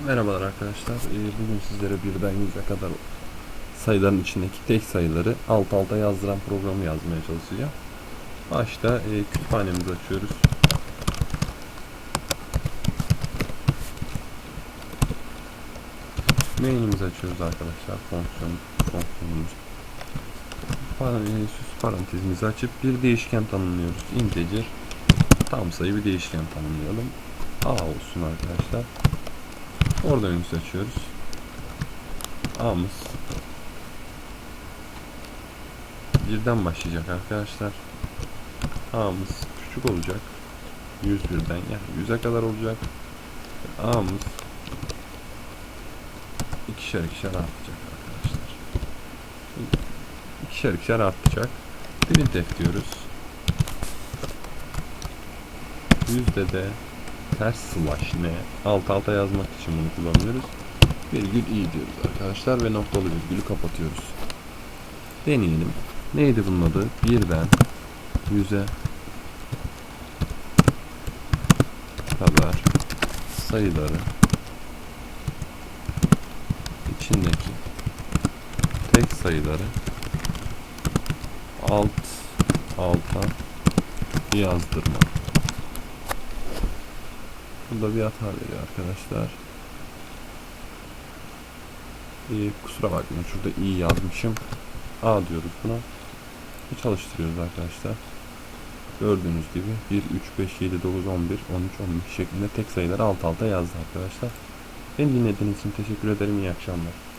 Merhabalar arkadaşlar. Ee, Bugün sizlere birden yüze kadar sayıların içindeki tek sayıları alt alta yazdıran programı yazmaya çalışacağım. Başta e, kütüphanemizi açıyoruz. Main'imizi açıyoruz arkadaşlar. Fonksiyon, fonksiyonumuz. E, süs parantezimizi açıp bir değişken tanımlıyoruz. Integer tam sayı bir değişken tanımlayalım. A olsun arkadaşlar. Orada ünlü açıyoruz. A'mız birden başlayacak arkadaşlar. A'mız küçük olacak. 101'den yani 100'e kadar olacak. A'mız ikişer ikişer artacak arkadaşlar. İkişer ikişer artacak. Printf diyoruz. Yüzde de ters slash ne alt alta yazmak için bunu kullanıyoruz. Virgül i diyoruz arkadaşlar ve noktalı virgülü kapatıyoruz. Deneyelim. Neydi bunun adı? Birden yüze kadar sayıları içindeki tek sayıları alt alta yazdırma. Burada bir hata veriyor arkadaşlar. Ee, kusura bakmayın şurada iyi yazmışım. A diyoruz buna. Ve çalıştırıyoruz arkadaşlar. Gördüğünüz gibi 1, 3, 5, 7, 9, 11, 13, 15 şeklinde tek sayıları alt alta yazdı arkadaşlar. Beni dinlediğiniz için teşekkür ederim. İyi akşamlar.